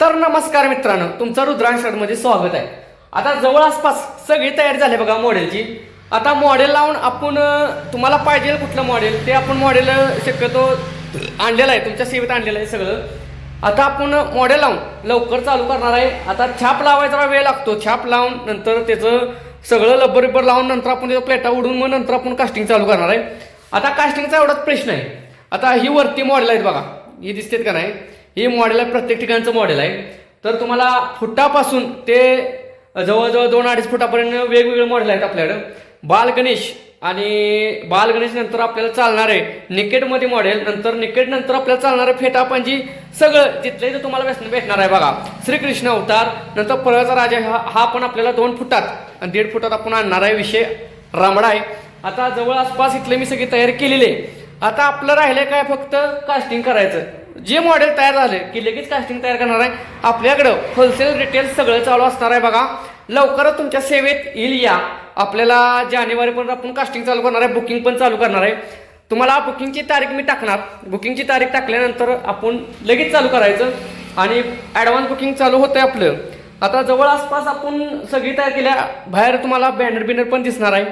तर नमस्कार मित्रांनो तुमचं रुद्रांशमध्ये स्वागत आहे. आता जवळ आसपास सगळी तयारी झाली बघा मॉडेलची आता मॉडेल लावून आपण तुम्हाला पाहिजे कुठलं मॉडेल ते आपण मॉडेल शक्यतो आणलेलं आहे तुमच्या सेवेत आणलेलं आहे सगळं. आता आपण मॉडेल लावून लवकर चालू करणार आहे. आता छाप लावायचा वेळ लागतो. छाप लावून नंतर त्याचं सगळं लब्बर रिब्बर लावून नंतर आपण त्याचं प्लेटा उडून मग नंतर आपण कास्टिंग चालू करणार आहे. आता कास्टिंगचा एवढाच प्रश्न आहे. आता ही वरती मॉडेल आहेत बघा. ही दिसतेत का नाही? ही मॉडेल आहे प्रत्येक ठिकाणचं मॉडेल आहे. तर तुम्हाला फुटापासून ते जवळजवळ दोन अडीच फुटापर्यंत वेगवेगळे मॉडेल आहेत आपल्याकडं. बाल गणेश आणि बाल गणेश नंतर आपल्याला चालणार आहे. निकेटमध्ये मॉडेल नंतर निकेट नंतर आपल्याला चालणार आहे फेटा फेटापांजी सगळं तिथलंही तर तुम्हाला व्यसन भेटणार आहे बघा. श्रीकृष्ण अवतार नंतर परळचा राजा हा हा पण आपल्याला दोन फुटात आणि दीड फुटात आपण आणणार आहे. विषय रामडा आहे. आता जवळ आसपास इथले मी सगळी तयारी केलेली आहे. आता आपलं राहिलं काय फक्त कास्टिंग करायचं. जे मॉडेल तयार झाले की लगेच कास्टिंग तयार करणार आहे आपल्याकडं होलसेल रिटेल सगळं चालू असणार आहे बघा. लवकरच तुमच्या सेवेत येईल या. आपल्याला जानेवारीपर्यंत आपण कास्टिंग चालू करणार आहे बुकिंग पण चालू करणार आहे. तुम्हाला बुकिंगची तारीख मी टाकणार. बुकिंगची तारीख टाकल्यानंतर आपण लगेच चालू करायचं. आणि ॲडव्हान्स बुकिंग चालू होतंय आपलं. आता जवळ आसपास आपण सगळी तयार केल्या बाहेर तुम्हाला बॅनर बिनर पण दिसणार आहे.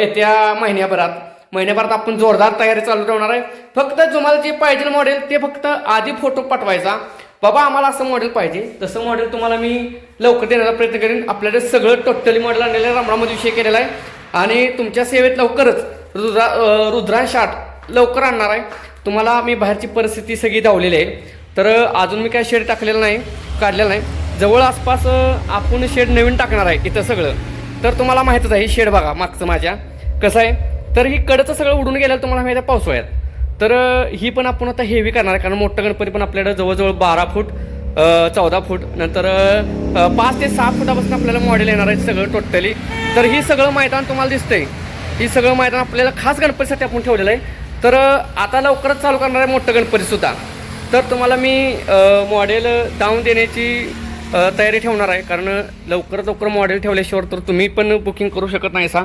येत्या महिन्याभरात. महिन्याभरात आपण जोरदार तयारी चालू ठेवणार आहे. फक्त तुम्हाला जे पाहिजे मॉडेल ते फक्त आधी फोटो पाठवायचा. बाबा आम्हाला असं मॉडेल पाहिजे. तसं मॉडेल तुम्हाला मी लवकर देण्याचा प्रयत्न करेन. आपल्याकडे सगळं टोटली मॉडेल आणलेलं आहे. रामरामध्ये विषय केलेला आहे. आणि तुमच्या सेवेत लवकरच रुद्रा रुद्रा शाट लवकर आणणार आहे. तुम्हाला मी बाहेरची परिस्थिती सगळी धावलेली आहे. तर अजून मी काय शेड टाकलेलं नाही काढलेलं नाही. जवळ आसपास आपण शेड नवीन टाकणार आहे इथं सगळं. तर तुम्हाला माहीतच आहे शेड बघा मागचं माझ्या. कसं आहे? तर ही कडचं सगळं उडून गेल्यावर तुम्हाला माहिती आहे पावसाळ्यात. तर ही पण आपण आता हेवी करणार आहे कारण मोठं गणपती पण आपल्याकडे जवळजवळ बारा फूट चौदा फूट. नंतर पाच ते सहा फुटापासून आपल्याला मॉडेल येणार आहे सगळं टोटली तर ही सगळं मैदान तुम्हाला दिसतंय. ही सगळं मैदान आपल्याला खास गणपतीसाठी आपण ठेवलेलं आहे. तर आता लवकरच चालू करणार आहे मोठं गणपतीसुद्धा तर तुम्हाला मी मॉडेल डाऊन देण्याची तयारी ठेवणार आहे कारण लवकरात लवकर मॉडेल ठेवल्याशिवाय तर तुम्ही पण बुकिंग करू शकत नाही सा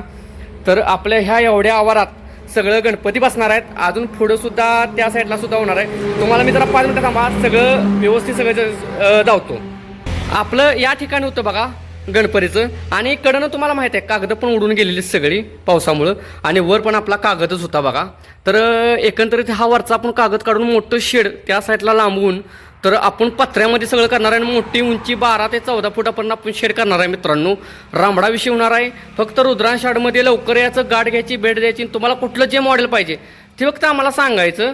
तर आपल्या ह्या एवढ्या आवारात सगळं गणपती बसणार आहेत. अजून पुढं सुद्धा त्या साईडला सुद्धा होणार आहे. तुम्हाला मी जरा पाच मिनटं थांबा. सगळं व्यवस्थित सगळं धावतो. आपलं या ठिकाणी होतं बघा गणपतीचं. आणि कडनं तुम्हाला माहिती आहे कागद पण उडून गेलेली सगळी पावसामुळं. आणि वर पण आपला कागदच होता बघा. तर एकंदरीत हा वरचा आपण कागद काढून मोठं शेड त्या साईडला लांबवून तर आपण पत्र्यामध्ये सगळं करणार आहे आणि मोठी उंची बारा ते चौदा फुटापर्यंत आपण शेड करणार आहे मित्रांनो. रामडा विषय होणार आहे. फक्त रुद्रांश शाडमध्ये लवकर याचं गाठ घ्यायची बेड द्यायची आणि तुम्हाला कुठलं जे मॉडेल पाहिजे ते फक्त आम्हाला सांगायचं.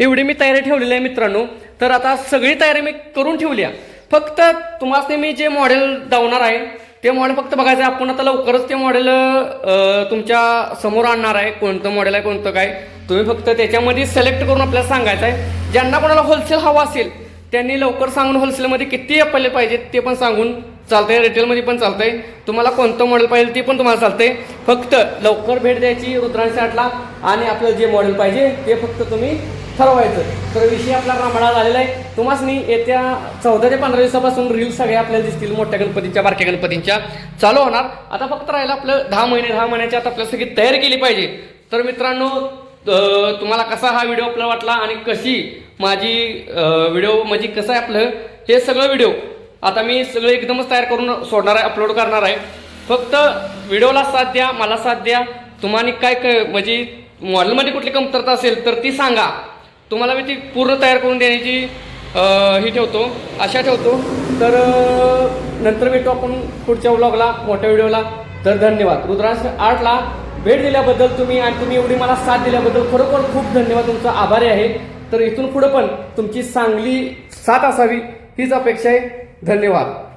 एवढी मी तयारी ठेवलेली आहे मित्रांनो. तर आता सगळी तयारी मी करून ठेवली आहे. फक्त तुम्हाला मी जे मॉडेल धावणार आहे ते मॉडेल फक्त बघायचं आहे. आपण आता लवकरच ते मॉडेल तुमच्यासमोर आणणार आहे. कोणतं मॉडेल आहे कोणतं काय तुम्ही फक्त त्याच्यामध्ये सिलेक्ट करून आपल्याला सांगायचं आहे. ज्यांना कोणाला होलसेल हवा असेल त्यांनी लवकर सांगून होलसेलमध्ये किती आपल्याला पाहिजेत ते पण सांगून चालतंय रिटेलमध्ये पण चालतंय. तुम्हाला कोणतं मॉडेल पाहिजे ते पण तुम्हाला चालतंय. फक्त लवकर भेट द्यायची रुद्रांश आठला आणि आपल्याला जे मॉडेल पाहिजे ते फक्त तुम्ही ठरवायचं. तर विषय आपला रामडा झालेला आहे. तुम्हासनी येत्या चौदा ते पंधरा दिवसापासून रील सगळ्या आपल्याला दिसतील मोठ्या गणपतींच्या बारक्या गणपतींच्या. चालू होणार. आता फक्त राहिलं आपलं दहा महिने दहा महिन्याच्या आता आपल्याला सगळी तयारी केली पाहिजे. तर मित्रांनो तुम्हाला कसा हा व्हिडिओ आपला वाटला आणि कशी माझी व्हिडिओ म्हणजे कसं आहे आपलं हे सगळं व्हिडिओ आता मी सगळं एकदमच तयार करून सोडणार आहे अपलोड करणार आहे. फक्त व्हिडिओला साथ द्या मला साथ द्या. तुम्हाला काय क म्हणजे मॉडेलमध्ये कुठली कमतरता असेल तर ती सांगा. तुम्हाला मी ती पूर्ण तयार करून देण्याची ही ठेवतो आशा ठेवतो. तर नंतर भेटू आपण पुढच्या व्लॉगला मोठ्या व्हिडिओला तर धन्यवाद. रुद्रांश आर्टला भेट दिल्याबद्दल तुम्ही आणि तुम्ही एवढी मला साथ दिल्याबद्दल खरोखर खूप धन्यवाद. तुमचा आभारी आहे. तर इथून पुढं पण तुमची चांगली साथ असावी हीच अपेक्षा आहे. धन्यवाद.